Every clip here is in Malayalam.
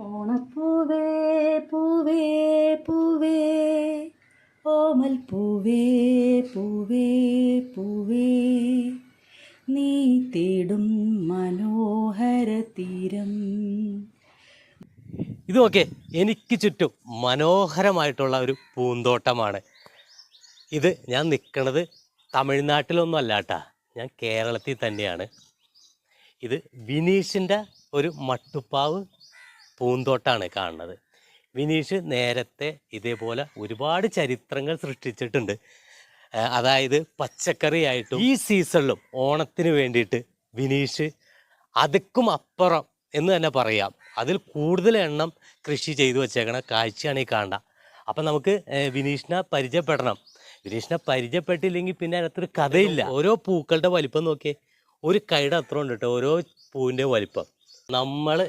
ഓണപ്പൂവേ പൂവേ പൂവേ. ഓമൽ പൂവേ പൂവേ പൂവേ. നീ തേടും മനോഹര തീരം. ഇത് നോക്കേ എനിക്ക് ചുറ്റും മനോഹരമായിട്ടുള്ള ഒരു പൂന്തോട്ടമാണ്. ഇത് ഞാൻ നിൽക്കുന്നത് തമിഴ്നാട്ടിലൊന്നും അല്ലാട്ടാ ഞാൻ കേരളത്തിൽ തന്നെയാണ്. ഇത് വിനീഷിന്റെ ഒരു മട്ടുപ്പാവ് പൂന്തോട്ടാണ് കാണുന്നത്. വിനീഷ് നേരത്തെ ഇതേപോലെ ഒരുപാട് ചരിത്രങ്ങൾ സൃഷ്ടിച്ചിട്ടുണ്ട്. അതായത് പച്ചക്കറിയായിട്ടും ഈ സീസണിലും ഓണത്തിന് വേണ്ടിയിട്ട് വിനീഷ് അതുക്കും അപ്പുറം എന്ന് തന്നെ പറയാം. അതിൽ കൂടുതൽ എണ്ണം കൃഷി ചെയ്തു വച്ചേക്കണ കാഴ്ചയാണ് ഈ കാണ്ട അപ്പം നമുക്ക് വിനീഷിനെ പരിചയപ്പെടണം. വിനീഷിനെ പരിചയപ്പെട്ടില്ലെങ്കിൽ പിന്നെ അതിനകത്തൊരു കഥയില്ല. ഓരോ പൂക്കളുടെ വലിപ്പം നോക്കിയേ. ഒരു കൈയുടെ അത്ര ഉണ്ട് കേട്ടോ ഓരോ പൂവിന്റെ വലിപ്പം. നമ്മൾ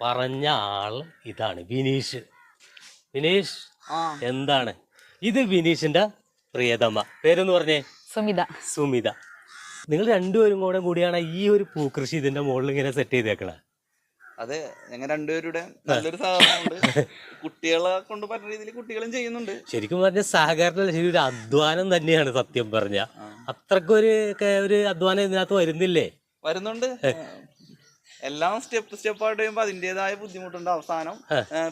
പറഞ്ഞ ആൾ ഇതാണ് വിനീഷ്. വിനീഷ് ആ. എന്താണ്? ഇത് വിനീഷിന്റെ പ്രിയതമ. പേരെന്ന് പറഞ്ഞേ? സുമിത. സുമിത. നിങ്ങൾ രണ്ടുപേരും കൂടെ കൂടിയാണ് ഈ ഒരു പൂക്കൃഷി ഇതിന്റെ മുകളിൽ ഇങ്ങനെ സെറ്റ് ചെയ്തേക്കണ. അതെ ഞങ്ങൾ രണ്ടുപേരുടെ നല്ലൊരു സഹകരണമുണ്ട്. കുട്ടികളെ കൊണ്ട് പല രീതിയിൽ കുട്ടികളും ചെയ്യുന്നുണ്ട്. ശരിക്കും പറഞ്ഞ സഹകരണ ശരി ഒരു അധ്വാനം തന്നെയാണ് സത്യം പറഞ്ഞ. അത്രക്കൊരു ഒരു അധ്വാനം ഇതിനകത്ത് വരുന്നില്ലേ? വരുന്നുണ്ട്. എല്ലാം സ്റ്റെപ്പ് സ്റ്റെപ്പ് ആയിട്ട് കഴിയുമ്പോ അതിന്റേതായ ബുദ്ധിമുട്ടുണ്ട് അവസാനം.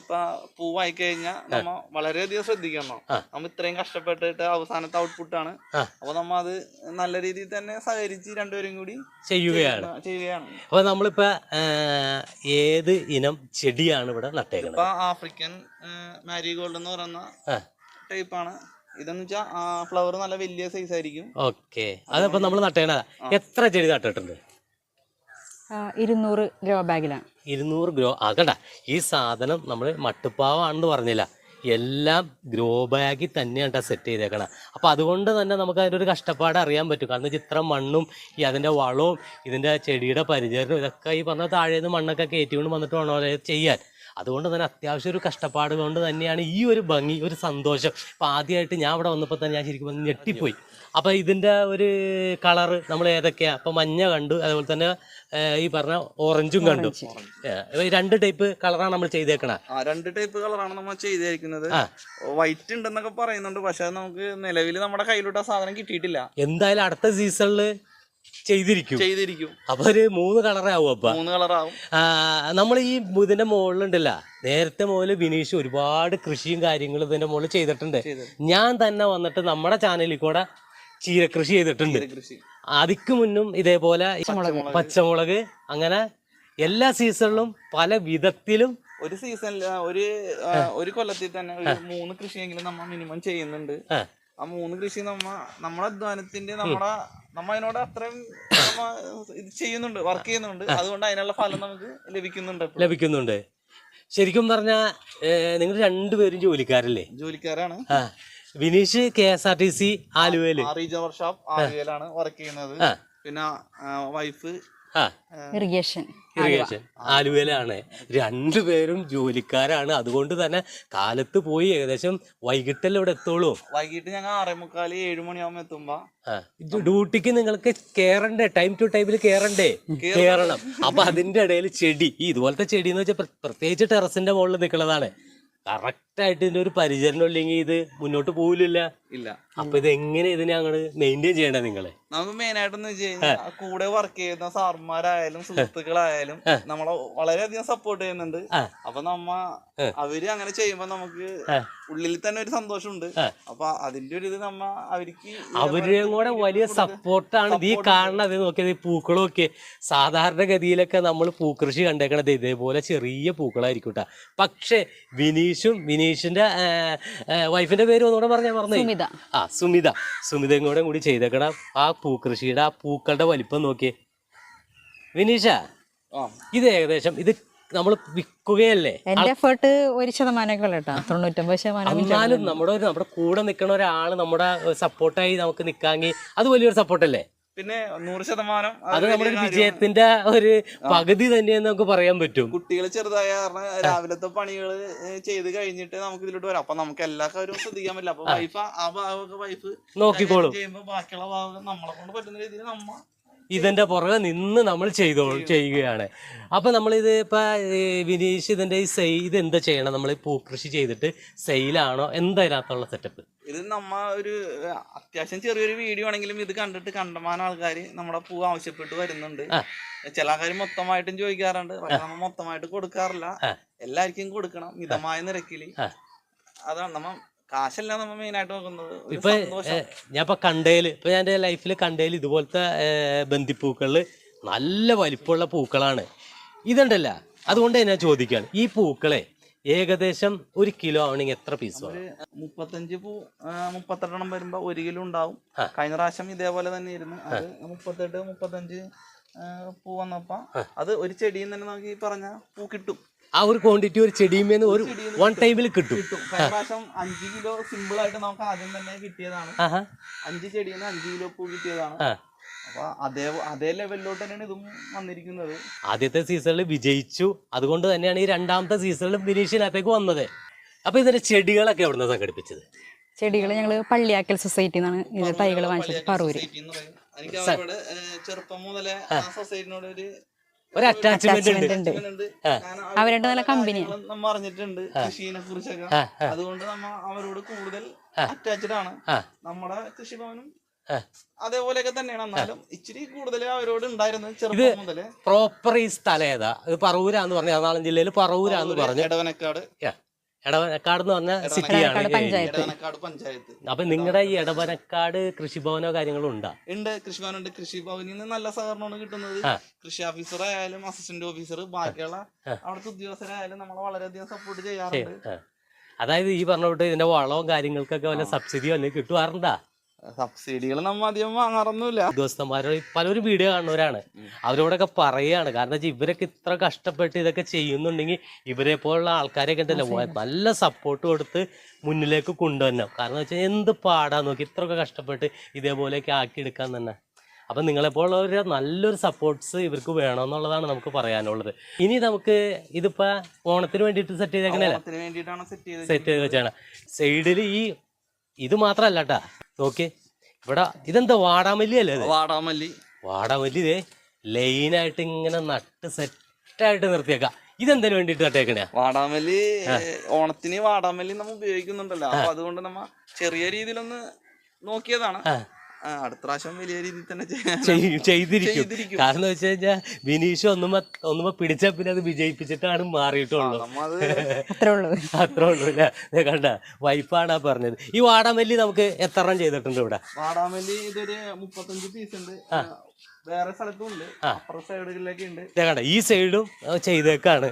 ഇപ്പൊ പൂവായി കഴിഞ്ഞാൽ നമ്മ വളരെയധികം ശ്രദ്ധിക്കണം. നമ്മ ഇത്രയും കഷ്ടപ്പെട്ടിട്ട് അവസാനത്തെ ഔട്ട്പുട്ടാണ്. അപ്പൊ നമ്മ അത് നല്ല രീതിയിൽ തന്നെ സഹകരിച്ച് രണ്ടുപേരും കൂടി ചെയ്യുകയാണ്. ചെയ്യുകയാണ്. അപ്പൊ നമ്മളിപ്പോ ഏത് ഇനം ചെടിയാണ് ഇവിടെ നട്ടേക്കുന്നത് ഇപ്പൊ ആഫ്രിക്കൻ മാരിഗോൾഡ് എന്ന് പറയുന്ന ടൈപ്പ് ടൈപ്പാണ് ഇതെന്ന് വെച്ചാൽ ഫ്ലവർ നല്ല വലിയ സൈസ് ആയിരിക്കും. ഓക്കെ. അതപ്പോ നമ്മൾ നട്ടേണ എത്ര ചെടി നട്ടിട്ടുണ്ട്? ഇരുന്നൂറ് ഗ്രോ ബാഗിലാണ്. ഇരുന്നൂറ് ഗ്രോ അതടാ ഈ സാധനം നമ്മൾ മട്ടുപ്പാവാണെന്ന് പറഞ്ഞില്ല. എല്ലാം ഗ്രോ ബാഗിൽ തന്നെയാണ് സെറ്റ് ചെയ്തേക്കണം. അപ്പോൾ അതുകൊണ്ട് തന്നെ നമുക്ക് അതിന്റെ ഒരു കഷ്ടപ്പാട് അറിയാൻ പറ്റും. കാരണം ചിത്രം ഇത്ര മണ്ണും ഈ അതിന്റെ വളവും ഇതിന്റെ ചെടിയുടെ പരിചരണവും ഇതൊക്കെ ഈ പറഞ്ഞ നിന്ന് മണ്ണൊക്കെ കയറ്റിക്കൊണ്ട് വന്നിട്ട് വേണോ ചെയ്യാൻ. അതുകൊണ്ട് തന്നെ അത്യാവശ്യം ഒരു കഷ്ടപ്പാട് കൊണ്ട് തന്നെയാണ് ഈ ഒരു ഭംഗി ഒരു സന്തോഷം. ഇപ്പോൾ ആദ്യമായിട്ട് ഞാൻ ഇവിടെ വന്നപ്പോൾ തന്നെ ഞാൻ ശരിക്കും വന്ന് ഞെട്ടിപ്പോയി. അപ്പോൾ ഇതിന്റെ ഒരു കളറ് നമ്മൾ ഏതൊക്കെയാണ് അപ്പോൾ മഞ്ഞ കണ്ടു അതുപോലെ തന്നെ ഈ പറഞ്ഞ ഓറഞ്ചും കണ്ടു. രണ്ട് ടൈപ്പ് കളറാണ് നമ്മൾ ചെയ്തേക്കണേ. ആ രണ്ട് ടൈപ്പ് കളറാണ് നമ്മൾ ചെയ്തിരിക്കുന്നത് ആ. വൈറ്റ് ഉണ്ടെന്നൊക്കെ പറയുന്നുണ്ട്. പക്ഷെ നമുക്ക് നിലവിൽ നമ്മുടെ കയ്യിലോട്ട് ആ സാധനം കിട്ടിയിട്ടില്ല. എന്തായാലും അടുത്ത സീസണിൽ ചെയ്തിരിക്കും. ചെയ്തിരിക്കും. അപ്പൊ ഒരു മൂന്ന് കളറാവും അപ്പൊ. മൂന്ന് കളറാവും നമ്മൾ ഈ ഇതിന്റെ മുകളിലുണ്ടല്ല. നേരത്തെ മുതൽ ബിനീഷ് ഒരുപാട് കൃഷിയും കാര്യങ്ങളും ഇതിന്റെ മുകളിൽ ചെയ്തിട്ടുണ്ട്. ഞാൻ തന്നെ വന്നിട്ട് നമ്മുടെ ചാനലിൽ കൂടെ ചീരകൃഷി ചെയ്തിട്ടുണ്ട്. അതിക്ക് മുന്നും ഇതേപോലെ പച്ചമുളക്. അങ്ങനെ എല്ലാ സീസണിലും പല വിധത്തിലും ഒരു സീസണിൽ ഒരു ഒരു കൊല്ലത്തിൽ തന്നെ ഒരു മൂന്ന് കൃഷിയെങ്കിലും നമ്മൾ മിനിമം ചെയ്യുന്നുണ്ട്. ആ. മൂന്ന് കൃഷി നമ്മ നമ്മുടെ അധ്വാനത്തിന്റെ നമ്മുടെ നമ്മ അതിനോട് അത്രയും ഇത് ചെയ്യുന്നുണ്ട് വർക്ക് ചെയ്യുന്നുണ്ട്. അതുകൊണ്ട് അതിനുള്ള ഫലം നമുക്ക് ലഭിക്കുന്നുണ്ട്. ലഭിക്കുന്നുണ്ട്. ശരിക്കും പറഞ്ഞ നിങ്ങൾ രണ്ടുപേരും ജോലിക്കാരല്ലേ? ജോലിക്കാരാണ്. Vineesh K S R T C ആലുവയിൽ. റീജിയണൽ ആലുവയിലാണ് വർക്ക് ചെയ്യുന്നത്. പിന്നെ വൈഫ് ഇറിഗേഷൻ. ഇറിഗേഷൻ. ആലുവയിലാണ്. രണ്ടുപേരും ജോലിക്കാരാണ്. അതുകൊണ്ട് തന്നെ കാലത്ത് പോയി ഏകദേശം വൈകിട്ടല്ലേ ഇവിടെ എത്തുള്ളൂ. വൈകിട്ട് ഞങ്ങൾ ആറേമുക്കാൽ ഏഴ് മണിയാകുമ്പോ എത്തുമ്പോ. ഡ്യൂട്ടിക്ക് നിങ്ങൾക്ക് കേറണ്ടേ? ടൈം ടു ടൈമിൽ കേറണ്ടേ? കേറണം. അപ്പൊ അതിന്റെ ഇടയിൽ ചെടി. ഈ ഇതുപോലത്തെ ചെടി എന്ന് വെച്ചാൽ പ്രത്യേകിച്ച് ടെറസിന്റെ മുകളിൽ നിൽക്കുന്നതാണ് കറക്റ്റ് ആയിട്ട് ഇതിന്റെ ഒരു പരിചരണം ഇല്ലെങ്കിൽ ഇത് മുന്നോട്ട് പോകില്ല ഇല്ല. അപ്പൊ ഇത് എങ്ങനെ ഇതിനെ അങ്ങോട്ട് മെയിന്റെയിൻ ചെയ്യണേ നിങ്ങൾ? നമുക്ക് മെയിൻ ആയിട്ടെന്ന് വെച്ച് കഴിഞ്ഞാൽ കൂടെ വർക്ക് ചെയ്യുന്ന സാർമാരായാലും സുഹൃത്തുക്കളായാലും നമ്മളെ വളരെയധികം സപ്പോർട്ട് ചെയ്യുന്നുണ്ട്. അപ്പൊ നമ്മ അവർ അങ്ങനെ ചെയ്യുമ്പോ നമുക്ക് ഉള്ളിൽ തന്നെ ഒരു സന്തോഷമുണ്ട്. അപ്പൊ അതിന്റെ ഒരു ഇത് നമ്മ അവർക്ക് അവരുടെയും കൂടെ വലിയ സപ്പോർട്ടാണ് ഈ കാണുന്നത് നോക്കിയത് ഈ പൂക്കളും ഒക്കെ സാധാരണഗതിയിലൊക്കെ നമ്മൾ പൂക്കൃഷി കണ്ടേക്കണത് ഇതേപോലെ ചെറിയ പൂക്കളായിരിക്കും കേട്ടോ പക്ഷേ വിനീഷും വിനീഷിന്റെ വൈഫിന്റെ പേര് ഒന്നുകൂടെ പറഞ്ഞാൽ പറഞ്ഞു ആ സുമിത. സുമിതയും കൂടെ കൂടി ചെയ്തേക്കണം ആ പൂക്കൃഷിയുടെ ആ പൂക്കളുടെ വലിപ്പം നോക്കിയേ. വിനീഷ ആ. ഇത് ഏകദേശം ഇത് നമ്മൾ വിൽക്കുകയല്ലേ? എന്റെ എഫേർട്ട് ഒരു ശതമാനമൊക്കെ ഉള്ളു കേട്ടോ. തൊണ്ണൂറ്റൊമ്പത് ശതമാനം എന്നാലും നമ്മുടെ നമ്മുടെ കൂടെ നിൽക്കുന്ന ഒരാൾ നമ്മുടെ സപ്പോർട്ടായി നമുക്ക് നിൽക്കാമെങ്കിൽ അത് വലിയൊരു സപ്പോർട്ടല്ലേ പിന്നെ നൂറ് ശതമാനം അത് നമ്മുടെ ഒരു വിജയത്തിന്റെ ഒരു പകുതി തന്നെയെന്ന് നമുക്ക് പറയാൻ പറ്റും. കുട്ടികൾ ചെറുതായ കാരണം രാവിലത്തെ പണികൾ ചെയ്ത് കഴിഞ്ഞിട്ട് നമുക്ക് ഇതിലോട്ട് വരാം. അപ്പൊ നമുക്ക് എല്ലാ കാര്യവും ശ്രദ്ധിക്കാൻ പറ്റില്ല. അപ്പൊ വൈഫ് ആ ഭാഗമൊക്കെ വൈഫ് നോക്കിക്കോളും. ചെയ്യുമ്പോ ബാക്കിയുള്ള ഭാഗം നമ്മളെ കൊണ്ട് പറ്റുന്ന രീതിയിൽ നമ്മ ഇതിന്റെ പുറകെ നിന്ന് നമ്മൾ ചെയ്തോ ചെയ്യുകയാണ്. അപ്പൊ നമ്മളിത് ഇപ്പൊ വിനീഷ് ഇതിന്റെ ഈ സെയിൽ ഇത് എന്താ ചെയ്യണം നമ്മൾ പൂക്കൃഷി ചെയ്തിട്ട് സെയിലാണോ? എന്താ ഇതിനകത്തുള്ള സെറ്റപ്പ് ഇത് നമ്മ ഒരു അത്യാവശ്യം ചെറിയൊരു വീഡിയോ ആണെങ്കിലും ഇത് കണ്ടിട്ട് കണ്ടമാനം ആൾക്കാർ നമ്മുടെ പൂ ആവശ്യപ്പെട്ട് വരുന്നുണ്ട്. ചില ആൾക്കാർ മൊത്തമായിട്ടും ചോദിക്കാറുണ്ട്. പക്ഷെ നമ്മ മൊത്തമായിട്ട് കൊടുക്കാറില്ല. എല്ലാവർക്കും കൊടുക്കണം. മിതമായ നിരക്കിൽ. അതാണ് നമ്മ കാശല്ല നമ്മ മെയിൻ ആയിട്ട് നോക്കുന്നത്. ഒരു ഇപ്പൊ സന്തോഷം. ഞാൻ ഇപ്പൊ കണ്ടേൽ ഇപ്പൊ ഞാൻ എന്റെ ലൈഫിൽ കണ്ടേൽ ഇതുപോലത്തെ ഏർ, ബന്ദിപ്പൂക്കളിൽ നല്ല വലിപ്പമുള്ള പൂക്കളാണ്. ഇതുണ്ടല്ല അതുകൊണ്ട് ഞാൻ ചോദിക്കുകയാണ് ഈ പൂക്കളെ ഏകദേശം ഒരു കിലോ ആവണെങ്കിൽ എത്ര പീസ് വേണം? ഒരു മുപ്പത്തഞ്ച് പൂ ആ, മുപ്പത്തെട്ടെണ്ണം വരുമ്പോ ഒരു കിലോ ഉണ്ടാവും. കഴിഞ്ഞ പ്രാവശ്യം ഇതേപോലെ തന്നെ ഇരുന്നു അത് മുപ്പത്തെട്ട് മുപ്പത്തഞ്ച് ആ, പൂ വന്നപ്പോ അത് ഒരു ചെടിയിൽ തന്നെ നോക്കി ഈ പറഞ്ഞ പൂ കിട്ടും. ആ ഒരു ക്വാണ്ടിറ്റി ഒരു ചെടിയുമേന്ന് ഒരു വൺ ടൈമിൽ കിട്ടും. പ്രാവശ്യം അഞ്ച് കിലോ സിമ്പിൾ ആയിട്ട് നമുക്ക് ആദ്യം തന്നെ കിട്ടിയതാണ്. അഞ്ച് ചെടിയിൽ നിന്ന് അഞ്ച് കിലോ പൂ കിട്ടിയതാണ്. ആ. അതേ അതേ ലെവലിലോട്ട് തന്നെയാണ് ഇതും വന്നിരിക്കുന്നത്. ആദ്യത്തെ സീസണിൽ വിജയിച്ചു. അതുകൊണ്ട് തന്നെയാണ് ഈ രണ്ടാമത്തെ സീസണിലും വിനീഷിനകത്തേക്ക് വന്നത്. അപ്പൊ ഇതിന്റെ ചെടികളൊക്കെ എവിടുന്ന സംഘടിപ്പിച്ചത്? ചെടികൾ ഞങ്ങൾ പള്ളിയാക്കൽ സൊസൈറ്റി എന്നാണ് ഇത് തൈകൾ വാങ്ങിച്ചത് പറൂര് ചെറുപ്പം മുതലേ ആ. സൊസൈറ്റിനോട് ഒരു ഒരു അറ്റാച്ച്മെന്റ് ഉണ്ട്. അവരുടെ നല്ല കമ്പനിയാണ് കമ്പനിയാ. നമ്മ അറിഞ്ഞിട്ടുണ്ട് കൃഷിനെ കുറിച്ചൊക്കെ. അതുകൊണ്ട് നമ്മ അവരോട് കൂടുതൽ അറ്റാച്ച്ഡ് ആണ്. നമ്മുടെ കൃഷിഭവനും. അതേപോലെയൊക്കെ തന്നെയാണ്. എന്നാലും ഇച്ചിരി കൂടുതൽ അവരോട് ഉണ്ടായിരുന്നത് ചെറുപ്പം മുതലേ. പ്രോപ്പർ ഈ സ്ഥലം ഏതാ? ഇത് പറവൂരാന്ന് പറഞ്ഞു എറണാകുളം ജില്ലയിൽ പറവൂരാന്ന് പറഞ്ഞു. എടവനക്കാട്. എടവനക്കാട് എന്ന് പറഞ്ഞ സിറ്റിയാണ് എടവനക്കാട് പഞ്ചായത്ത്. അപ്പൊ നിങ്ങളുടെ ഈ എടവനക്കാട് കൃഷിഭവനോ കാര്യങ്ങളോ ഉണ്ടാ? ഉണ്ട്. കൃഷിഭവനുണ്ട്. കൃഷിഭവനിൽ നിന്ന് നല്ല സഹകരണമാണ് കിട്ടുന്നത്. കൃഷി ഓഫീസർ ആയാലും അസിസ്റ്റന്റ് ഓഫീസർ ബാക്കിയുള്ള അവിടുത്തെ ഉദ്യോഗസ്ഥരായാലും നമ്മളെ വളരെയധികം സപ്പോർട്ട് ചെയ്യാറുണ്ട്. അതായത് ഈ പറഞ്ഞിട്ട് ഇതിന്റെ വളവും കാര്യങ്ങൾക്കൊക്കെ വല്ല സബ്സിഡിയോ അല്ലെങ്കിൽ കിട്ടുവാറുണ്ടാ? സബ്സിഡികൾ നമ്മ അധികം വാങ്ങാറൊന്നുമില്ല. ഉദ്യോഗസ്ഥന്മാരോട് പലരും വീഡിയോ കാണുന്നവരാണ്. അവരോടൊക്കെ പറയുകയാണ് കാരണം വെച്ചാൽ ഇവരൊക്കെ ഇത്ര കഷ്ടപ്പെട്ട് ഇതൊക്കെ ചെയ്യുന്നുണ്ടെങ്കിൽ ഇവരെ പോലുള്ള ആൾക്കാരെയൊക്കെ ഉണ്ടല്ലോ. നല്ല സപ്പോർട്ട് കൊടുത്ത് മുന്നിലേക്ക് കൊണ്ടുവരണം. കാരണം വെച്ചാൽ എന്ത് പാടാ നോക്കി ഇത്രയൊക്കെ കഷ്ടപ്പെട്ട് ഇതേപോലെയൊക്കെ ആക്കിയെടുക്കാൻ തന്നെ. അപ്പം നിങ്ങളെപ്പോലുള്ളവർ നല്ലൊരു സപ്പോർട്ട്സ് ഇവർക്ക് വേണമെന്നുള്ളതാണ് നമുക്ക് പറയാനുള്ളത്. ഇനി നമുക്ക് ഇതിപ്പോൾ ഓണത്തിന് വേണ്ടിയിട്ട് സെറ്റ് ചെയ്തേക്കണേ ഓണത്തിന് വേണ്ടിയിട്ടാണ് സെറ്റ് ചെയ്തത് സെറ്റ് ചെയ്ത് വെച്ചാണ് സൈഡിൽ ഈ ഇത് മാത്രമല്ല കേട്ടാ നോക്കി. ഇവിടെ ഇതെന്താ വാടാമല്ലി അല്ലേ ഇത്? വാടാമല്ലി. വാടാമല്ലി ഇതേ ലൈനായിട്ട് ഇങ്ങനെ നട്ട് സെറ്റായിട്ട് നിർത്തിയേക്കാം. ഇതെന്തിനു വേണ്ടിട്ട് നട്ടേക്കണേ? വാടാമല്ലി ഓണത്തിന് വാടാമല്ലി നമ്മൾ ഉപയോഗിക്കുന്നുണ്ടല്ലോ. അപ്പൊ അതുകൊണ്ട് നമ്മ ചെറിയ രീതിയിലൊന്ന് നോക്കിയതാണ്. അടുത്ത പ്രാവശ്യം വലിയ രീതിയിൽ തന്നെ ചെയ്യാൻ ചെയ്തിരിക്കും. ചെയ്തിരിക്കും. കാരണം വെച്ച് കഴിഞ്ഞാൽ ബിനീഷ് ഒന്നുമ ഒന്നുമ പിടിച്ച പിന്നെ അത് വിജയിപ്പിച്ചിട്ടാണ് മാറിയിട്ടുള്ളൂ അത്ര അത് അത്രേ ഉള്ളൂ. അത്രേ ഉള്ളൂ അല്ലേ കണ്ട വൈഫാണ് ആ പറഞ്ഞത്. ഈ വാടാമല്ലി നമുക്ക് എത്ര എണ്ണം ചെയ്തിട്ടുണ്ട് ഇവിടെ? വാടാമല്ലി ഇതൊരു മുപ്പത്തഞ്ച് പീസ് ഉണ്ട്. വേറെ സ്ഥലത്തും ഉണ്ട്. അപ്പുറ സൈഡുകളിലൊക്കെ ഉണ്ട്. ദേ കണ്ട ഈ സൈഡും ചെയ്തേക്കാണ്.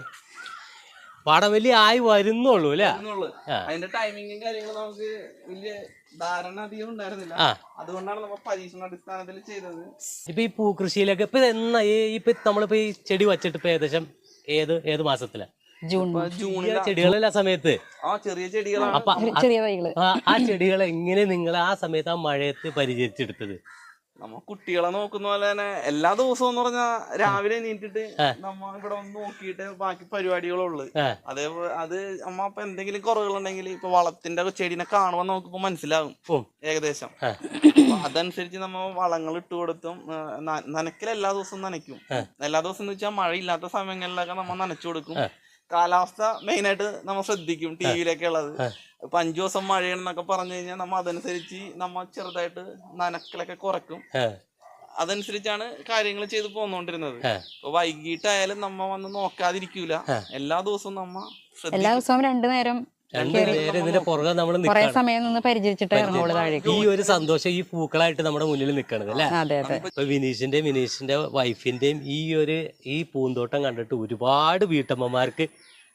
വാടാമല്ലി ആയി വരുന്നുള്ളൂ അല്ലേ. അതിന്റെ ടൈമിങ്ങും കാര്യങ്ങളും നമുക്ക് വലിയ ധാരണ അധികം ഉണ്ടായിരുന്നില്ല. ആ. അതുകൊണ്ടാണ് നമ്മൾ പരീക്ഷണ അടിസ്ഥാനത്തിൽ ചെയ്തത്. ഇപ്പൊ ഈ പൂക്കൃഷിയിലൊക്കെ ഇപ്പൊ എന്നാ ഈ ഇപ്പൊ നമ്മളിപ്പോ ഈ ചെടി വച്ചിട്ട് ഇപ്പൊ ഏകദേശം ഏത് ഏത് മാസത്തിലാ? ജൂൺ. ഇപ്പൊ ഈ ജൂണിൽ ചെടികളല്ല സമയത്ത്. ആ ചെറിയ ചെടികളാണ്. അപ്പൊ ചെറിയ- തൈകൾ ആ ആ ചെടികളെ എങ്ങനെ നിങ്ങൾ ആ സമയത്ത് ആ മഴയത്ത് പരിചരിച്ചെടുത്തത്? നമ്മ കുട്ടികളെ നോക്കുന്ന പോലെ തന്നെ എല്ലാ ദിവസവും എന്ന് പറഞ്ഞാൽ രാവിലെ എണീറ്റിട്ട് നമ്മ ഇവിടെ ഒന്ന് നോക്കിയിട്ട് ബാക്കി പരിപാടികളുള്ളു. അതേപോലെ അത് നമ്മ ഇപ്പൊ എന്തെങ്കിലും കുറവുകളുണ്ടെങ്കിൽ ഇപ്പൊ വളത്തിന്റെ ചെടീനെ കാണുമ്പോൾ നമുക്കിപ്പോ മനസ്സിലാകും. ഏകദേശം. അതനുസരിച്ച് നമ്മ വളങ്ങൾ ഇട്ട് കൊടുത്തും നനക്കൽ എല്ലാ ദിവസവും നനയ്ക്കും. എല്ലാ ദിവസം എന്ന് വെച്ചാൽ മഴയില്ലാത്ത സമയങ്ങളിലൊക്കെ നമ്മ നനച്ചു കൊടുക്കും. കാലാവസ്ഥ മെയിൻ ആയിട്ട് നമ്മൾ ശ്രദ്ധിക്കും ടി വിയിലൊക്കെ ഉള്ളത്. ഇപ്പൊ അഞ്ചു ദിവസം മഴയാണെന്നൊക്കെ പറഞ്ഞു കഴിഞ്ഞാൽ നമ്മ അതനുസരിച്ച് നമ്മ ചെറുതായിട്ട് നനക്കലൊക്കെ കുറയ്ക്കും അതനുസരിച്ചാണ് കാര്യങ്ങൾ ചെയ്തു പോന്നോണ്ടിരുന്നത്. ഇപ്പൊ വൈകിട്ടായാലും നമ്മ വന്ന് നോക്കാതിരിക്കൂല. എല്ലാ ദിവസവും നമ്മ ശ്രദ്ധിക്കും. എല്ലാ ദിവസവും രണ്ടു നേരം കുറെ സമയം നിന്ന് താഴേക്ക് ഈ ഒരു സന്തോഷം ഈ പൂക്കളായിട്ട് നമ്മുടെ മുന്നിൽ നിൽക്കണത് അല്ലേ? അതെ അതെ. ഇപ്പൊ വിനീഷിന്റെ വിനീഷിന്റെ വൈഫിന്റെയും ഈ ഒരു ഈ പൂന്തോട്ടം കണ്ടിട്ട് ഒരുപാട് വീട്ടമ്മമാർക്ക്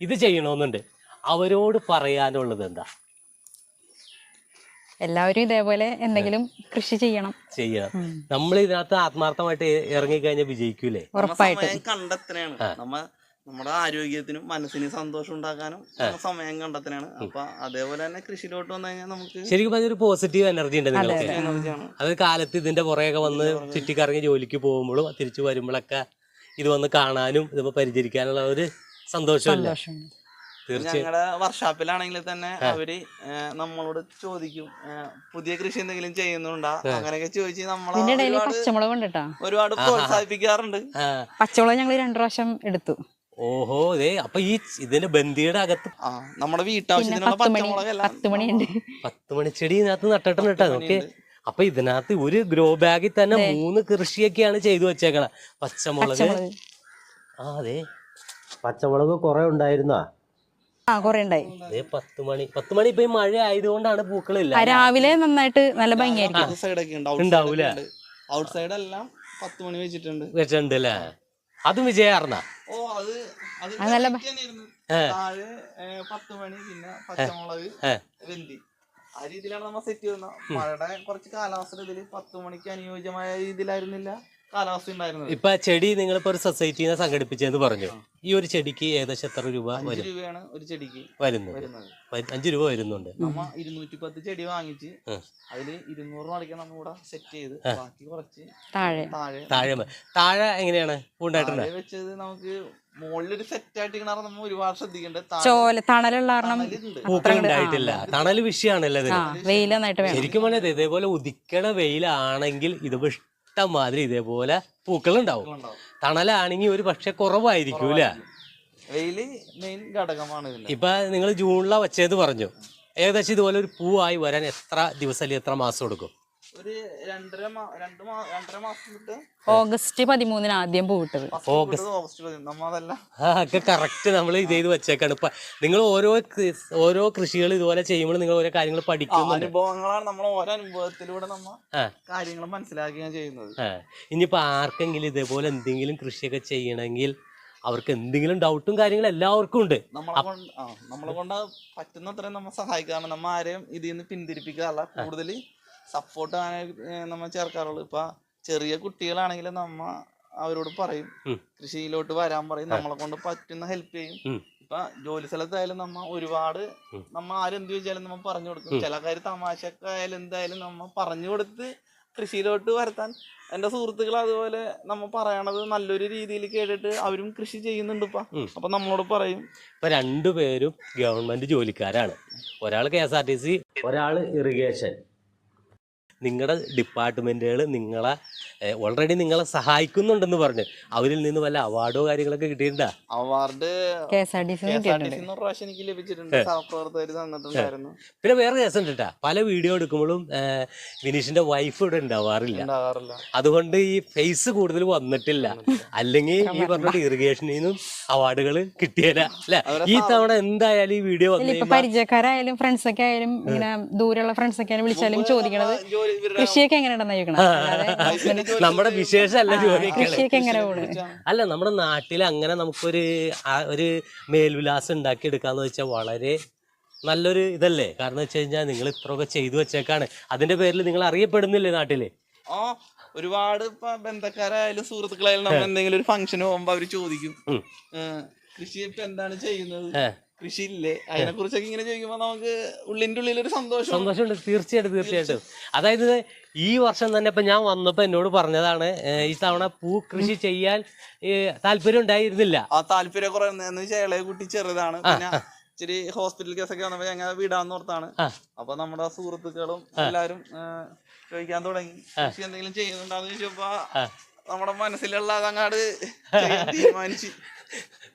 ഇത് ചെയ്യണമെന്നുണ്ട് അവരോട് പറയാനുള്ളത് എന്താ? എല്ലാവരും ഇതേപോലെ എന്തെങ്കിലും കൃഷി ചെയ്യണം. ചെയ്യണം. നമ്മൾ ഇതിനകത്ത് ആത്മാർത്ഥമായിട്ട് ഇറങ്ങിക്കഴിഞ്ഞാൽ വിജയിക്കൂലേ? ഉറപ്പായിട്ട്. കണ്ടെത്തനാണ് നമ്മ നമ്മുടെ ആരോഗ്യത്തിനും മനസ്സിന് സന്തോഷം ഉണ്ടാക്കാനും സമയം കണ്ടെത്തനാണ് അപ്പൊ അതേപോലെ തന്നെ കൃഷിയിലോട്ട് വന്നു കഴിഞ്ഞാൽ നമുക്ക് ശരിക്കും പറഞ്ഞൊരു പോസിറ്റീവ് എനർജി ഉണ്ട് നിങ്ങൾക്ക് അത് കാലത്ത് ഇതിന്റെ പുറകെ വന്ന് ചുറ്റിക്കറങ്ങി ജോലിക്ക് പോകുമ്പോഴും തിരിച്ചു വരുമ്പോഴൊക്കെ ഇത് വന്ന് കാണാനും ഇതിപ്പോ പരിചരിക്കാനുള്ള ഒരു സന്തോഷമില്ല. സന്തോഷം ഞങ്ങളുടെ വർഷാപ്പിലാണെങ്കിൽ തന്നെ അവർ നമ്മളോട് ചോദിക്കും പുതിയ കൃഷി എന്തെങ്കിലും ചെയ്യുന്നുണ്ടാ? അങ്ങനെയൊക്കെ ചോദിച്ച് നമ്മളെ ഒരുപാട് പ്രോത്സാഹിപ്പിക്കാറുണ്ട്. പച്ചമുളക് ഞങ്ങൾ രണ്ടു പ്രാവശ്യം എടുത്തു. ഓഹോ ദേ അപ്പൊ ഈ ഇതിന്റെ ബന്ദിയുടെ അകത്ത് ആ നമ്മുടെ വീട്ടാവശ്യത്തിനുള്ള പത്ത് മണി പച്ചമുളകെല്ലാം പത്ത് മണിയുണ്ട്. പത്ത് മണിച്ചെടി ഇതിനകത്ത് നട്ടിട്ടുണ്ട് കേട്ടോ ഓക്കെ അപ്പൊ ഇതിനകത്ത് ഒരു ഗ്രോ ബാഗിൽ തന്നെ മൂന്ന് കൃഷിയൊക്കെയാണ് ചെയ്തു വെച്ചേക്കണ. പച്ചമുളക്. ആ അതെ പച്ചമുളക് കുറെ ഉണ്ടായിരുന്നാ? ആ കൊറേ ഉണ്ടായി. പത്ത് മണി പത്ത് മണി ഇപ്പൊ മഴ ആയതുകൊണ്ടാണ് പൂക്കളില്ല രാവിലെ നന്നായിട്ട് നല്ല ഭംഗിയായിരിക്കും. ഉണ്ടാവൂല? ഔട്ട് സൈഡ് എല്ലാം പത്ത് മണി വെച്ചിട്ടുണ്ട്. വെച്ചിട്ടുണ്ട് അല്ലേ അതും വിജയാർന്ന. ഓ അത് അത് നല്ല. താഴെ പത്ത് മണി പിന്നെ പച്ചമുളക് ഏ. വെന്തി. ആ രീതിയിലാണ് നമ്മൾ സെറ്റ് ചെയ്യുന്നത് മഴയുടെ കുറച്ച് കാലാവസ്ഥ ഇതിൽ പത്ത് മണിക്ക് അനുയോജ്യമായ രീതിയിലായിരുന്നില്ല. കാലാവസ്ഥ ഇപ്പൊ ചെടി നിങ്ങളിപ്പോ ഒരു സൊസൈറ്റിനെ സംഘടിപ്പിച്ചെന്ന് പറഞ്ഞു. ഈ ഒരു ചെടിക്ക് ഏകദേശം എത്ര രൂപ അഞ്ച് വരും? രൂപയാണ് ഒരു ചെടിക്ക് വരുന്നത്. വരുന്നത്. വരു- അഞ്ച് രൂപ വരുന്നുണ്ട്. നമ്മ ഇരുന്നൂറ്റി പത്ത് ചെടി വാങ്ങിച്ച് അതിൽ ഇരുന്നൂറ് മണിക്ക് നമ്മ ഇവിടെ സെറ്റ് ചെയ്ത് ബാക്കി കുറച്ച് താഴെ. താഴെ. താഴെ മ- താഴെ എങ്ങനെയാണ് പൂണ്ടായിട്ടുണ്ട്? താഴെ വെച്ചത് നമുക്ക് മുകളിലൊരു സെറ്റ് ആയിട്ട് നമ്മൾ ഒരുപാട് ശ്രദ്ധിക്കേണ്ടത് താഴെ ചോല തണലുള്ള കാരണം തണലുണ്ട്. പൂക്കൾ ഉണ്ടായിട്ടില്ല തണൽ വിഷയമാണല്ലോ ആ ഇതിന് വെയിൽ നന്നായിട്ട് വേണം. ശരിക്കും പറഞ്ഞത് ഇതേപോലെ ഉദിക്കണ വെയിലാണെങ്കിൽ ഇത് ഇഷ്ടം മാതിരി ഇതേപോലെ പൂക്കൾ ഉണ്ടാവും ഉണ്ടാവും. തണലാണെങ്കിൽ ഒരു പക്ഷെ കുറവായിരിക്കൂല വെയിൽ മെയിൻ ഘടകമാണ് ഇപ്പൊ നിങ്ങൾ ജൂണിലാ വെച്ചത് പറഞ്ഞു. ഏകദേശം ഇതുപോലെ ഒരു പൂവായി വരാൻ എത്ര ദിവസം അല്ലെങ്കിൽ എത്ര മാസം എടുക്കും? ഒരു രണ്ടര രണ്ട് രണ്ടര മാസം തൊട്ട് ഓഗസ്റ്റ് പതിമൂന്നിന് ആദ്യം പൂവിട്ടത്. ഓഗസ്റ്റ് ഓഗസ്റ്റ് കറക്റ്റ് നമ്മൾ ഇത് ചെയ്ത് വെച്ചേക്കാണ്. ഇപ്പൊ നിങ്ങൾ ഓരോ ഓരോ കൃഷികൾ ഇതുപോലെ ചെയ്യുമ്പോൾ നിങ്ങൾ ഓരോ കാര്യങ്ങൾ പഠിക്കുന്നു അനുഭവങ്ങളാണ് നമ്മൾ ഓരോ അനുഭവത്തിലൂടെ നമ്മൾ. കാര്യങ്ങൾ മനസ്സിലാക്കുകയാണ് ചെയ്യുന്നത്. ഇനിയിപ്പോ ആർക്കെങ്കിലും ഇതേപോലെ എന്തെങ്കിലും കൃഷിയൊക്കെ ചെയ്യണമെങ്കിൽ അവർക്ക് എന്തെങ്കിലും ഡൗട്ടും കാര്യങ്ങളും എല്ലാവർക്കും ഉണ്ട്. നമ്മളെ കൊണ്ട് പറ്റുന്ന അത്രയും നമ്മൾ പറ്റുന്നത്രയും നമ്മൾ സഹായിക്കാറ് നമ്മ ആരെയും ഇതിൽ നിന്ന് പിന്തിരിപ്പിക്കാറില്ല. കൂടുതൽ സപ്പോർട്ട് നമ്മൾ ചേർക്കാറുള്ളൂ ഇപ്പൊ ചെറിയ കുട്ടികളാണെങ്കിലും നമ്മ അവരോട് പറയും. കൃഷിയിലോട്ട് വരാൻ പറയും. നമ്മളെ കൊണ്ട് പറ്റുന്ന ഹെൽപ്പ് ചെയ്യും. ഇപ്പൊ ജോലി സ്ഥലത്തായാലും നമ്മ ഒരുപാട്. നമ്മ ആരെന്ത് ചോദിച്ചാലും നമ്മ പറഞ്ഞു കൊടുക്കും. ചില കാര്യം തമാശക്കായാലും എന്തായാലും നമ്മ പറഞ്ഞു കൊടുത്ത് കൃഷിയിലോട്ട് വരുത്താൻ എന്റെ സുഹൃത്തുക്കൾ അതുപോലെ നമ്മ പറയണത് നല്ലൊരു രീതിയിൽ കേട്ടിട്ട് അവരും കൃഷി ചെയ്യുന്നുണ്ട് ഇപ്പൊ. അപ്പൊ നമ്മളോട് പറയും. ഇപ്പൊ രണ്ടുപേരും ഗവൺമെന്റ് ജോലിക്കാരാണ്. ഒരാൾ K S R T C ഒരാൾ ഇറിഗേഷൻ. നിങ്ങളുടെ ഡിപ്പാർട്ട്മെന്റുകൾ നിങ്ങളെ ഓൾറെഡി നിങ്ങളെ സഹായിക്കുന്നുണ്ടെന്ന് പറഞ്ഞു. അവരിൽ നിന്ന് വല്ല അവാർഡോ കാര്യങ്ങളൊക്കെ കിട്ടിയിട്ടുണ്ടാ? അവാർഡ് പ്രാവശ്യം എനിക്ക് ലഭിച്ചിട്ടുണ്ട്. സഹപ്രവർത്തകർ തന്നിട്ടുണ്ടായിരുന്നു. പിന്നെ വേറെ കേസുണ്ട് കേട്ടാ പല വീഡിയോ എടുക്കുമ്പോഴും വിനീഷിന്റെ വൈഫ് ഇവിടെ ഉണ്ടാവാറില്ല. അതുകൊണ്ട് ഈ ഫേസ് കൂടുതൽ വന്നിട്ടില്ല. അല്ലെങ്കിൽ ഈ പറഞ്ഞ ഇറിഗേഷനിൽ നിന്നും അവാർഡുകൾ കിട്ടിയല്ല അല്ലെ? ഈ തവണ എന്തായാലും ഈ വീഡിയോ പരിചയക്കാരായാലും ഫ്രണ്ട്സ് ഒക്കെ ആയാലും ഇങ്ങനെ ദൂരെയുള്ള ഫ്രണ്ട്സ് ഒക്കെ ആയാലും വിളിച്ചാലും ചോദിക്കണത് കൃഷിയൊക്കെ നമ്മുടെ വിശേഷമല്ല കൃഷിയൊക്കെ എങ്ങനെ അല്ല നമ്മുടെ നാട്ടിൽ അങ്ങനെ നമുക്കൊരു ഒരു മേൽവിലാസം ഉണ്ടാക്കി എടുക്കാന്ന് വെച്ചാൽ വളരെ നല്ലൊരു ഇതല്ലേ? കാരണം വെച്ച് കഴിഞ്ഞാൽ നിങ്ങൾ ഇത്രയൊക്കെ ചെയ്തു വെച്ചേക്കാണ്. അതിന്റെ പേരിൽ നിങ്ങൾ അറിയപ്പെടുന്നില്ലേ നാട്ടിൽ? ആ ഒരുപാട് ഇപ്പൊ ബന്ധക്കാരായാലും സുഹൃത്തുക്കളായാലും നമ്മൾ എന്തെങ്കിലും ഒരു ഫംഗ്ഷന് പോകുമ്പോ അവർ ചോദിക്കും. കൃഷി ഇപ്പൊ എന്താണ് ചെയ്യുന്നത്? ഏ. കൃഷി ഇല്ലേ അതിനെ കുറിച്ചൊക്കെ ഇങ്ങനെ ചോദിക്കുമ്പോ നമുക്ക് ഉള്ളിന്റെ ഉള്ളിൽ ഒരു സന്തോഷം സന്തോഷമുണ്ട്. തീർച്ചയായിട്ടും തീർച്ചയായിട്ടും. അതായത് ഈ വർഷം തന്നെ ഇപ്പൊ ഞാൻ വന്നപ്പോ എന്നോട് പറഞ്ഞതാണ് ഈ തവണ പൂ കൃഷി ചെയ്യാൻ താല്പര്യം ഉണ്ടായിരുന്നില്ല. ആ താല്പര്യം കുറേ ഇളയ കുട്ടി ചെറുതാണ്. പിന്നെ ഇച്ചിരി ഹോസ്പിറ്റൽ കേസൊക്കെ വന്നപ്പോ ഞങ്ങൾ വിടാന്ന് ഓർത്താണ്. അപ്പൊ നമ്മുടെ സുഹൃത്തുക്കളും എല്ലാരും ചോദിക്കാൻ തുടങ്ങി. കൃഷി എന്തെങ്കിലും ചെയ്യുന്നുണ്ടോ എന്ന് ചോദിച്ചപ്പോ നമ്മുടെ മനസ്സിലുള്ള അതങ്ങാട് തീരുമാനിച്ചു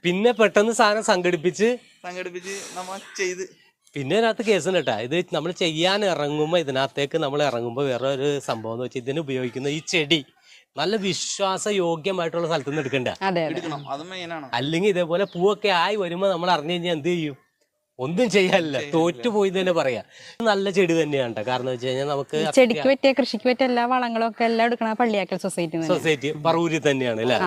പിന്നെ പെട്ടെന്ന് സാധനം സംഘടിപ്പിച്ച് സംഘടിപ്പിച്ച് നമ്മൾ ചെയ്ത്. പിന്നെ ഇതിനകത്ത് കേസുണ്ട് കേട്ടാ. ഇത് നമ്മൾ ചെയ്യാൻ ഇറങ്ങുമ്പോൾ ഇതിനകത്തേക്ക് നമ്മൾ ഇറങ്ങുമ്പോൾ വേറെ ഒരു സംഭവം എന്ന് വെച്ചാൽ ഇതിന് ഉപയോഗിക്കുന്ന ഈ ചെടി നല്ല വിശ്വാസയോഗ്യമായിട്ടുള്ള സ്ഥലത്ത് നിന്ന് എടുക്കണ്ട. അല്ലെങ്കിൽ ഇതേപോലെ പൂവൊക്കെ ആയി വരുമ്പോൾ നമ്മൾ അറിഞ്ഞു കഴിഞ്ഞാൽ എന്ത് ചെയ്യും? ഒന്നും ചെയ്യാനില്ല തോറ്റുപോയി തന്നെ പറയാ. നല്ല ചെടി തന്നെയാണ് കാരണം വെച്ച് കഴിഞ്ഞാൽ നമുക്ക് ചെടിക്ക് പറ്റിയ കൃഷിക്ക് പറ്റിയ എല്ലാ വളങ്ങളും ഒക്കെ എല്ലാം എടുക്കണ പള്ളിയാക്കൽ സൊസൈറ്റി സൊസൈറ്റി പറൂരി തന്നെയാണ് അല്ലേ?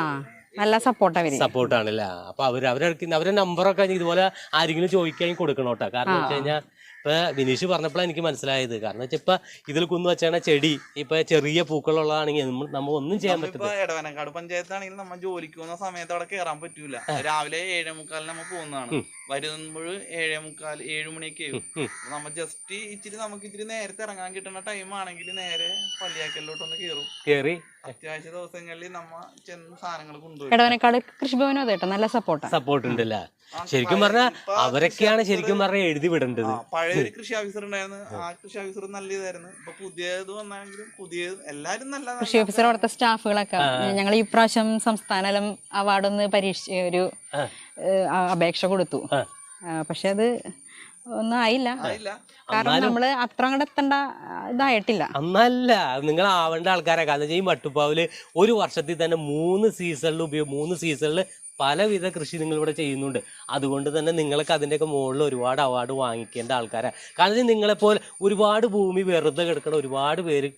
നല്ല സപ്പോർട്ടാണ് സപ്പോർട്ടാണ് അല്ലേ അപ്പൊ അവർ അവരെ അവരെ നമ്പറൊക്കെ ഇതുപോലെ ആരെങ്കിലും ചോദിക്കാൻ കൊടുക്കണം കേട്ടോ. കാരണം വെച്ച് കഴിഞ്ഞാൽ ഇപ്പൊ വിനീഷ് പറഞ്ഞപ്പോഴാണ് എനിക്ക് മനസ്സിലായത്. കാരണം വെച്ചാൽ ഇപ്പൊ ഇതിൽ കുന്നു വെച്ചാണ് ചെടി ഇപ്പൊ ചെറിയ പൂക്കളുള്ളതാണെങ്കിൽ നമ്മൾ നമ്മ ഒന്നും ചെയ്യാൻ പറ്റില്ല എടവനക്കാട് പഞ്ചായത്താണെങ്കിൽ നമ്മൾ ജോലിക്ക് പോകുന്ന സമയത്ത് അവിടെ കയറാൻ പറ്റൂല. രാവിലെ ഏഴേ മുക്കാലിന് നമ്മൾ പോകുന്നതാണ്. വരുമ്പോൾ ഏഴേ മുക്കാൽ ഏഴു മണിയൊക്കെ ആവും. നമ്മ ജസ്റ്റ് ഇച്ചിരി നമുക്ക് ഇച്ചിരി നേരത്തെ ഇറങ്ങാൻ കിട്ടുന്ന ടൈം ആണെങ്കിൽ നേരെ പള്ളിയാക്കലിലോട്ടൊന്ന് കയറും. കേറി. അത്യാവശ്യ ദിവസങ്ങളിൽ നമ്മ ചെന്ന് സാധനങ്ങൾ കൊണ്ടുപോയി. കൃഷിഭവനും കേട്ടോ നല്ല സപ്പോർട്ട് സപ്പോർട്ട് ഉണ്ടല്ലേ? ശരിക്കും പറഞ്ഞാൽ അവരൊക്കെയാണ് ശരിക്കും പറഞ്ഞാൽ എഴുതി വിടേണ്ടത്. ആ, പഴയ ഒരു കൃഷി ഓഫീസർ ഉണ്ടായിരുന്നു. ആ കൃഷി ഓഫീസർ നല്ല ഇതായിരുന്നു ഇപ്പൊ പുതിയത് വന്നാണെങ്കിലും പുതിയത് എല്ലാരും നല്ല കൃഷി ഓഫീസർ അവിടുത്തെ സ്റ്റാഫുകളൊക്കെ ഞങ്ങൾ ഈ പ്രാവശ്യം സംസ്ഥാനതലം അവാർഡ് ഒന്ന് പരീക്ഷ ഒരു. അപേക്ഷ കൊടുത്തു. പക്ഷെ അത് ഒന്നും ആയില്ല. കാരണം നമ്മൾ അത്ര അങ്ങോട്ട് എത്തേണ്ട ഇതായിട്ടില്ല. അന്നല്ല നിങ്ങൾ ആവേണ്ട ആൾക്കാരെ. കാരണം ഈ മട്ടുപ്പാവിൽ ഒരു വർഷത്തിൽ തന്നെ മൂന്ന് സീസണിൽ ഉപയോഗ മൂന്ന് സീസണിൽ പലവിധ കൃഷി നിങ്ങൾ ഇവിടെ ചെയ്യുന്നുണ്ട്. അതുകൊണ്ട് തന്നെ നിങ്ങൾക്ക് അതിന്റെയൊക്കെ മുകളിൽ ഒരുപാട് അവാർഡ് വാങ്ങിക്കേണ്ട ആൾക്കാരാണ് കാരണം നിങ്ങളെപ്പോലെ ഒരുപാട് ഭൂമി വെറുതെ കിടക്കണ ഒരുപാട് പേര്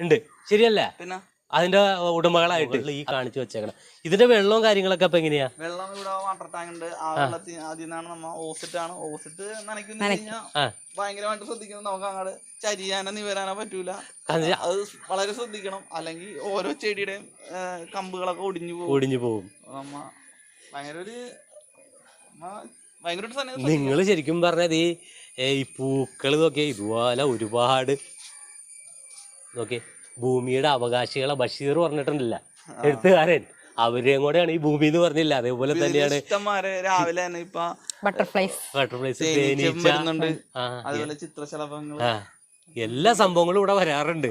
ഉണ്ട്. ശരിയല്ലേ? പിന്നെ? അതിന്റെ ഉടമകളായിട്ട്. ഈ കാണിച്ചു വെച്ചേക്കണം. ഇതിന്റെ വെള്ളവും കാര്യങ്ങളൊക്കെ ഇപ്പൊ എങ്ങനെയാ? വെള്ളം ഇവിടെ വാട്ടർ ടാങ്ക് ഉണ്ട്. ആ വെള്ളത്തിൽ ആദ്യം നമ്മ ഓസിറ്റ് ആണ്. ഓസിറ്റ് നനയ്ക്കുന്ന. ഭയങ്കരമായിട്ട് ശ്രദ്ധിക്കണം. നമുക്ക് അങ്ങോട്ട് ചരിയാനോ നിവരാനോ പറ്റൂല. അത്. വളരെ ശ്രദ്ധിക്കണം. അല്ലെങ്കിൽ ഓരോ ചെടിയുടെയും കമ്പുകളൊക്കെ ഒടിഞ്ഞു പോകും. ഒടിഞ്ഞു പോകും. നമ്മ ഭയങ്കര ഒരു നിങ്ങൾ ശരിക്കും പറഞ്ഞത് ഈ പൂക്കൾ നോക്കിയാൽ ഇതുപോലെ ഒരുപാട്. നോക്കി ഭൂമിയുടെ അവകാശികളെ ബഷീർ പറഞ്ഞിട്ടുണ്ടല്ല. എഴുത്തുകാരൻ. അവരെയും കൂടെയാണ് ഈ ഭൂമി എന്ന് പറഞ്ഞില്ല? അതേപോലെ തന്നെയാണ് രാവിലെ ബട്ടർഫ്ലൈസ് ബട്ടർഫ്ലൈസ് അതുപോലെ ചിത്രശലഭങ്ങൾ എല്ലാ സംഭവങ്ങളും ഇവിടെ വരാറുണ്ട്.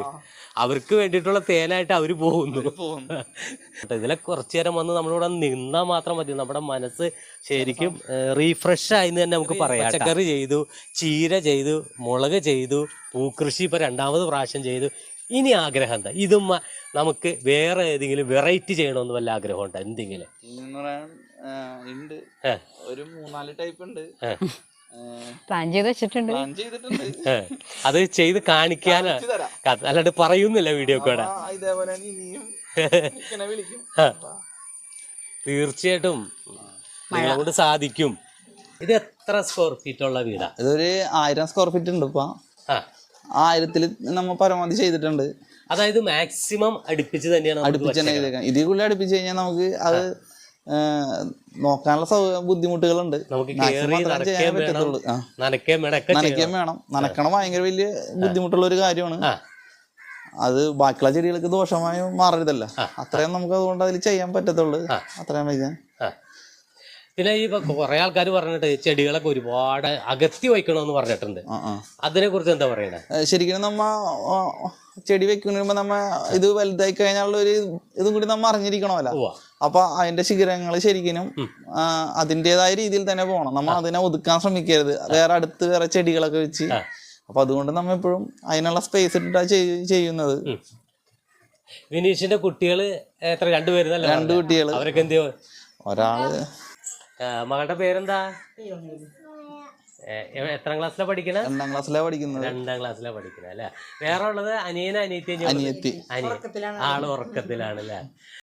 അവർക്ക് വേണ്ടിയിട്ടുള്ള തേനായിട്ട് അവർ പോകുന്നു. ഇതിലെ കുറച്ചു നേരം വന്ന് നമ്മളിവിടെ നിന്നാൽ മാത്രം മതി. നമ്മുടെ മനസ്സ് ശരിക്കും റീഫ്രഷ് ആയിന്ന് തന്നെ നമുക്ക് പറയാം പച്ചക്കറി ചെയ്തു ചീര ചെയ്തു മുളക് ചെയ്തു പൂക്കൃഷി ഇപ്പൊ രണ്ടാമത് പ്രാവശ്യം ചെയ്തു. ഇനി ആഗ്രഹം എന്താ? ഇതും നമുക്ക് വേറെ ഏതെങ്കിലും വെറൈറ്റി ചെയ്യണമെന്ന് വല്ല ആഗ്രഹം ഉണ്ടോ? എന്തെങ്കിലും? ഉണ്ട്. ഒരു മൂന്നാൽ ടൈപ്പ് ഉണ്ട്. ഏ. പ്ലാൻ ചെയ്ത് വെച്ചിട്ടുണ്ട്. അത് ചെയ്ത് കാണിക്കാനാ. അല്ലാണ്ട് പറയുന്നില്ല വീഡിയോ കൂടെ. തീർച്ചയായിട്ടും. നിങ്ങളോട് കൊണ്ട് സാധിക്കും. ഇത് എത്ര സ്ക്വയർ ഫീറ്റ് ഉള്ള വീടാ? ഇതൊരു ആയിരം സ്ക്വയർ ഫീറ്റ് ഉണ്ട് ഇപ്പൊ ആയിരത്തിൽ നമ്മ പരമാവധി ചെയ്തിട്ടുണ്ട്. അതായത് മാക്സിമം അടുപ്പിച്ച് തന്നെയാണ് അടുപ്പിച്ച് തന്നെ ചെയ്തേക്കാം ഇതിൽ കൂടുതൽ അടുപ്പിച്ച് കഴിഞ്ഞാൽ നമുക്ക് അത് നോക്കാനുള്ള ബുദ്ധിമുട്ടുകളുണ്ട്. നനയ്ക്കാൻ വേണം. നനക്കണം ഭയങ്കര വലിയ ബുദ്ധിമുട്ടുള്ള ഒരു കാര്യമാണ്. അത് ബാക്കിയുള്ള ചെടികൾക്ക് ദോഷമായി മാറരുതല്ല. അത്രയും നമുക്ക് അതുകൊണ്ട് അതിൽ ചെയ്യാൻ പറ്റത്തുള്ളൂ. അത്രയും വയ്ക്കാൻ. ആ. പിന്നെ ഈ കുറെ ആൾക്കാർ പറഞ്ഞിട്ട് ചെടികളൊക്കെ ഒരുപാട് അകത്തി വയ്ക്കണമെന്ന് പറഞ്ഞിട്ടുണ്ട്. അതിനെ കുറിച്ച് എന്താ പറയണേ? ശരിക്കും നമ്മ ചെടി വെക്കുമ്പോ നമ്മ ഇത് വലുതായി കഴിഞ്ഞാലുള്ള ഒരു ഇതും കൂടി നമ്മ അറിഞ്ഞിരിക്കണമല്ലോ. അപ്പൊ അതിന്റെ ശിഖരങ്ങൾ ശരിക്കും അതിന്റെതായ അതിന്റേതായ രീതിയിൽ തന്നെ പോകണം നമ്മ അതിനെ ഒതുക്കാൻ ശ്രമിക്കരുത്. വേറെ അടുത്ത് വേറെ ചെടികളൊക്കെ വെച്ച്. അപ്പൊ അതുകൊണ്ട് നമ്മ എപ്പോഴും അതിനുള്ള സ്പേസ് ഇട്ടിട്ടാ ചെയ്- ചെയ്യുന്നത്. വിനീഷിന്റെ കുട്ടികൾ എത്ര? കുട്ടികൾ രണ്ട്? കുട്ടികൾ. അവരൊക്കെ എന്ത്? ഒരാൾ മകളുടെ പേരെന്താ? എത്രാം ക്ലാസ്സിലാ പഠിക്കണ? രണ്ടാം ക്ലാസ്സിലാ പഠിക്കുന്നത്. രണ്ടാം ക്ലാസ്സിലാ പഠിക്കണ അല്ലേ? വേറെ ഉള്ളത് അനിയന അനിയത്തി. അനിയത്തി. ആൾ ഉറക്കത്തിലാണ് അല്ലേ